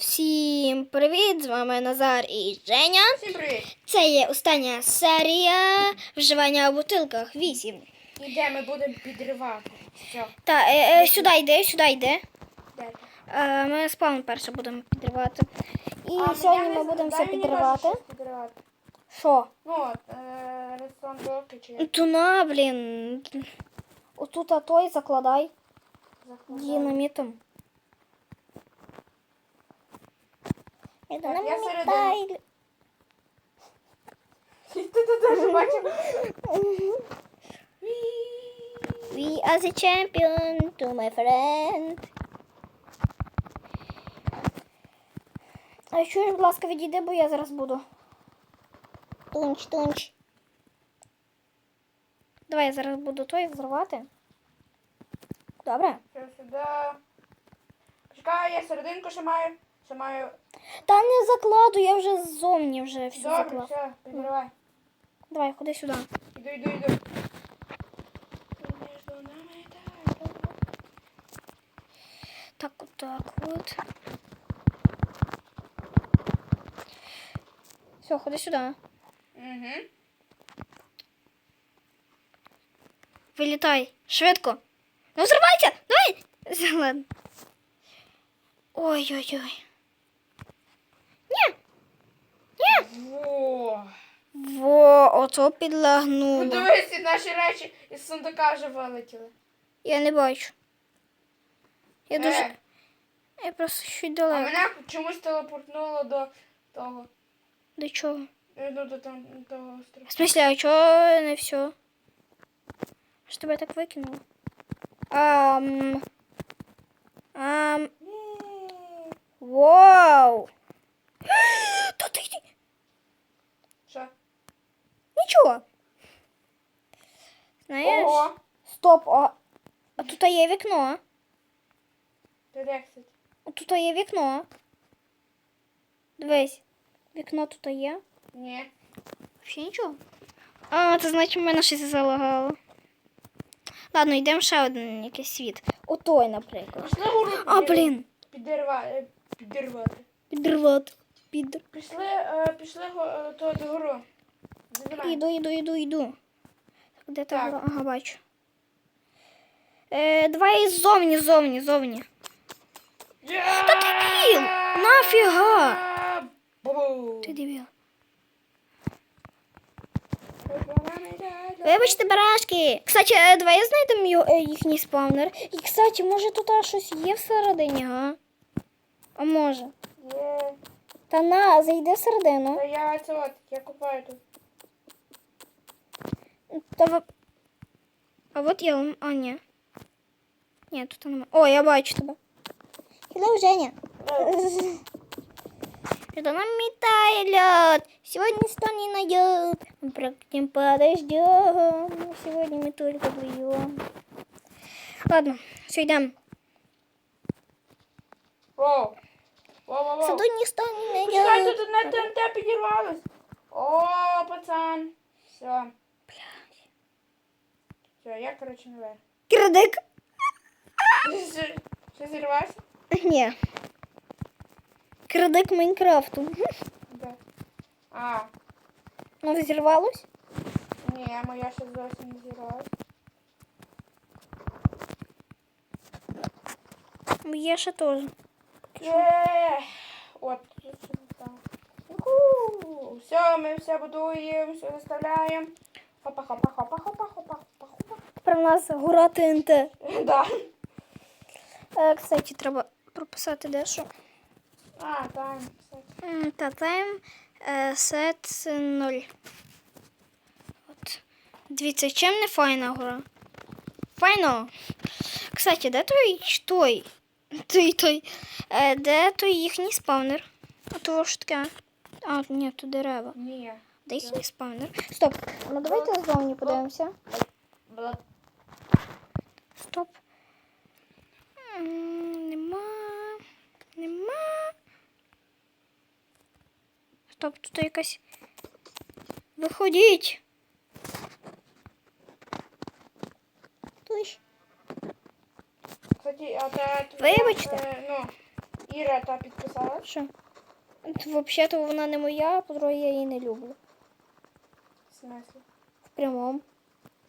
Всім привіт! З вами Назар і Женя. Всім привіт! Це є остання серія вживання у бутилках 8. І де ми будемо підривати. Все, Та е, е, сюди йде, сюди йде. де? Е, ми спаун перше будемо підривати. І А, сьогодні я ми будемо все мені підривати. важко щось підривати. Що? Ну от, е, блоки чи як Туна, блін. Отут а той закладай закладати. динамітом. Я Динамітай. Ти тут теж бачив? We are the champion to my friend. А чуєш, будь ласка, відійди, бо я зараз буду. Тунч, тунч. Давай я зараз буду той взривати. Добре? Сюди. Чекай, я серединку ще маю. Ще маю. Та не закладу, я вже ззовні вже все Добре, заклав. все, підривай. Давай, ходи сюди. Іду, іду, іду. Так. Так, отак от. Все, ходи сюди. Угу. Вилітай. Швидко. Ну, взривайся! Давай! Ладно. Ой-ой-ой. Во. Во, ото підлагнуло. Подивись, наші речі із сундука вже вилетіли. Я не бачу. Я дуже. Е, Я просто а далеко. мене чомусь телепортнуло до того. До чого? Ну, до там того острова. В смысле, а чого не все? Що тебе так викинуло? Ам. Ам. Вау! Та ти йди. Що? Нічого. Знаєш? Ого! Стоп, а, а тут є вікно. А тут є вікно. Дивись. Вікно тут є. Ні. Ще нічого. А, це значить в мене щось залагало. Ладно, йдемо ще один якийсь світ. Отой, наприклад. Пішли гору А, блін. Е, підірвати. Підривати. Підр. Пішли, е, пішли го- е, то до гору. Займай. Іду, іду, іду, іду. Де та Так. Ага, бачу. Е, давай ззовні, ззовні, ззовні. Та ти дебіл! Нафіга? Ти дебіл. Вибачте, барашки. Кстати, е, давай знайдемо їхній спавнер. І, кстати, може тут щось є всередині, га? А може. Є. Та на, зайди всередину. Та я це от, я купаю тут. Та в... А от я... лам- А, ні. Ні, тут немає. О, я бачу тебе. Hello, Женя. Это нам метает лед. Сегодня что не найдет. Мы практически подождем. Сегодня мы только вдвоем. Ладно, все, идем. Воу. Воу, воу, В воу. саду ніхто не Почекай, найдет. тут одне ТНТ підірвалось. О, пацан. Все. Все, я, короче, наверх. Кирдик. Що, зірвався? Ні. Кирдик Майнкрафту. Да. А, Ну, зірвалось? ні, моя ще зовсім не зірвалась. Є ще теж. Є! От, все. Уху! Все, ми все будуємо, все заставляємо. Хопа, хопа, хопа, хопа, хопа, хопа, хопа. Тепер у нас гора ТНТ. Да. Е, кстати, треба прописати дещо. А, все. М, Та тайм е, сет 0. От. Дивіться, чим не файна гора? Файно. Кстати, де той той? Той той. Е, де той їхній спавнер? А то що таке? А, ні, то дерева. Ні. Де їхній спавнер? Стоп. Ну давайте ззовні подивимося. Стоп. М, Нема. Нема. Стоп, тут якась. Виходіть. Кстати, а та... Вибачте. е, Ну, Іра та підписалась. Що? Взагалі-то вона не моя, а по-друге, я її не люблю. В смислі? В прямому.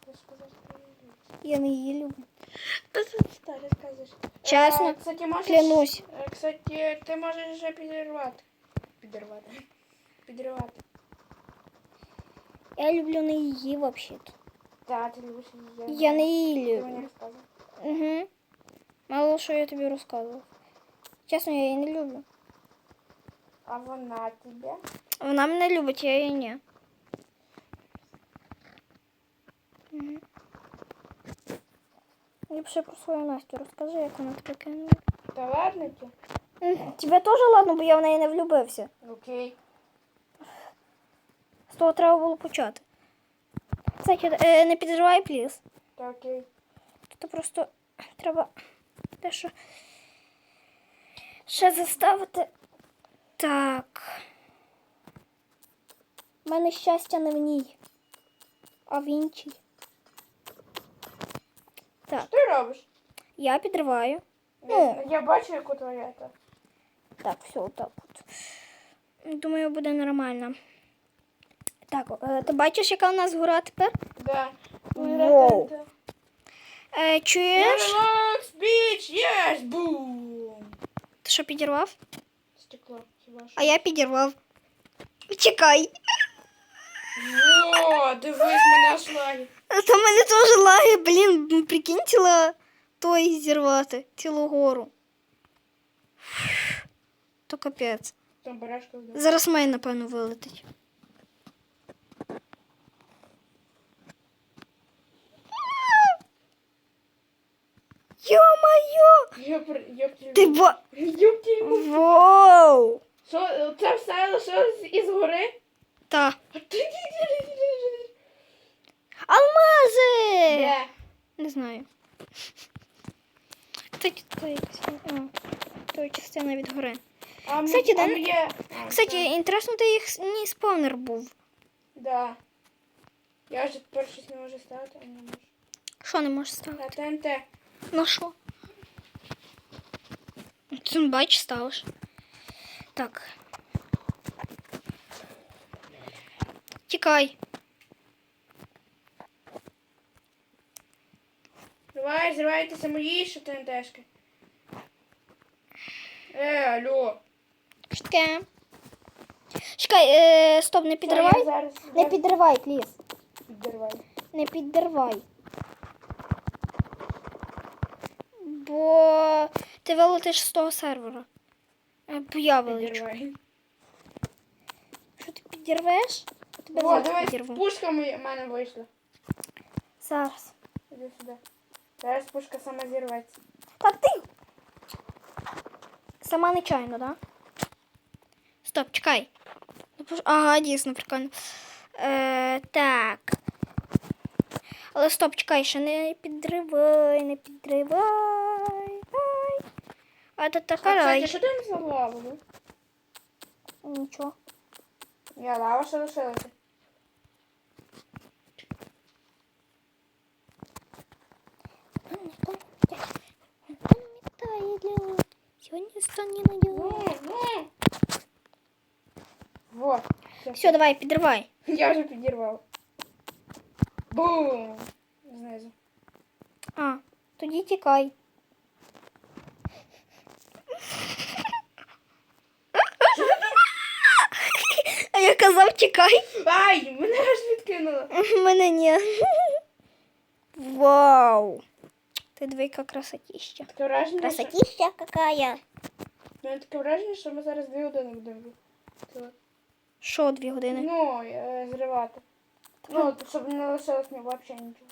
Ти ж сказав, що ти її любиш. Я не її люблю. Та це що розказуєш? Чесно, Е, кстати, можеш, клянусь. е, Кстати, ти можеш вже підірвати. Підірвати. Підривати. Я люблю не її взагалі-то. Так, ти любиш її. Я не її Ти мені люблю. розказував. Угу. Мало що я тобі розказував. Чесно, я її не люблю. А вона тебе? Вона мене любить, я її ні. Мгм. Ліпше про свою Настю розкажи, як вона тебе кинула. Та ладно ти. Тебе теж ладно, бо я в неї не влюбився. Окей. З того треба було почати. Кстати, е, не підривай пліс. Та окей. Тут просто треба дещо ще заставити. Так. У мене щастя не в ній, а в іншій. Так, Що ти робиш? я підриваю. Я, я бачу, яку твоя та. Так, все, отак от. Думаю, буде нормально. Так, е, ти бачиш, яка у нас гора тепер? Да. Воу. Е, чуєш? Relax, bitch, yes, boom. Ти що підірвав? Стекло, хіба що. А я підірвав. Чекай. О, дивись, мене шлаги. Та в мене теж лаги, блін, прикинь, ціла той зірвати, цілу гору. То капець. Там барашка. Зараз мей, напевно, вилетить. Йо-моє! Йоп, йоп, Ти ба... Йоп, Воу! Що, це все лишилось із гори? Та. Алмази! Де? Не знаю. Це якась. То частина від гори. А Кстати, да? моє- а, Кстати, інтересно, де їх не спавнер був. Да. Я вже тепер щось не можу ставити, а не можу. Що не можеш ставити? Та ТНТ. Ну що? Ти бач, ставиш. Так. Тікай. Давай, зривайтеся мої ще ТНТшки. Е, алло. Що таке? Чекай, е, стоп, не Це я підривай. зараз Не зараз підривай, пліс. підірваю. Не підривай. Бо ти вилетиш з того сервера. Е, Бо я вилечу. Підірваю. Що ти підірвеш? Тебе О, зараз дивись, підірву. пушка в мене вийшла. Зараз. Іди сюди. Зараз пушка сама зірветься. Та ти! Сама нечайно, да? Стоп, чекай. Ну, Ага, дійсно, прикольно. Е, так. Але стоп, чекай, ще не підривай, не підривай. Ай. А А, така кстати, рай. що там за лава? ну? Нічого. Я лава ще лишилася. Сьогодні стане на Ну, ну. Вот. Все. Все, давай, підривай. Я вже підірвав. Бум! Знизу. А, тоді тікай. А я казав, тікай. Ай, мене аж відкинуло. Мене ні. Вау. Ти диви, яка красотища. Таке враження, що... Красотища какая. У мене таке враження, що ми зараз дві години будемо. Що, дві години? Ну, е, зривати. Ну, щоб не лишилось ні взагалі нічого.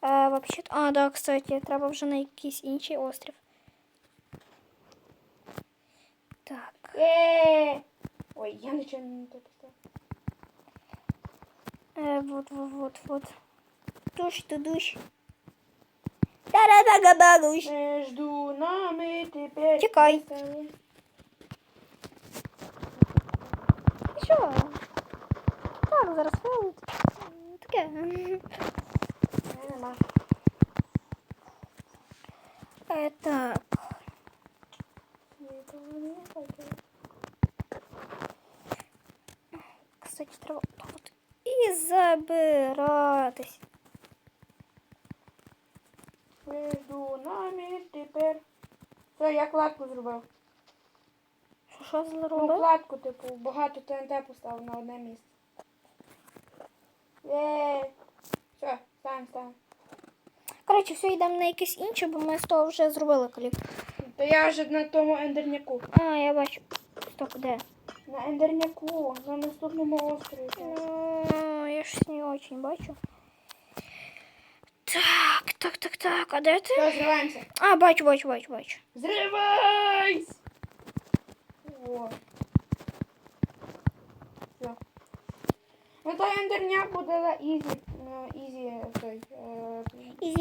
А, вообще... а, да, кстати, треба вже на якийсь інший острів. Так. Е! Ой, я нічого не то поставив. Э, вот, вот, вот, вот. Туш, тудуш. Та-да-да-да-да-душ. Между нами тепер... Чекай. Що? Так, зараз вилить. Таке. Нема. Е, так. Кстати, треба тут і забиратись. Все, я кладку зробив. Що, що Ну, зробив? кладку, типу, багато ТНТ поставив на одне місце. Є. Все, стань, стань. Коротше, все, йдемо на якесь інше, бо ми з того вже зробили кліп. Та я вже на тому ендерняку. А, я бачу. Стоп, де? На ендерняку, на наступному острові. Ну, я щось не очень бачу. Так, так, так, так. А де ти? Все, зриваємося. А, бачу, бачу, бачу, бачу. Зривайся! О. Все. Ну, той ендерняк буде ізі, ізі той. е, Ізі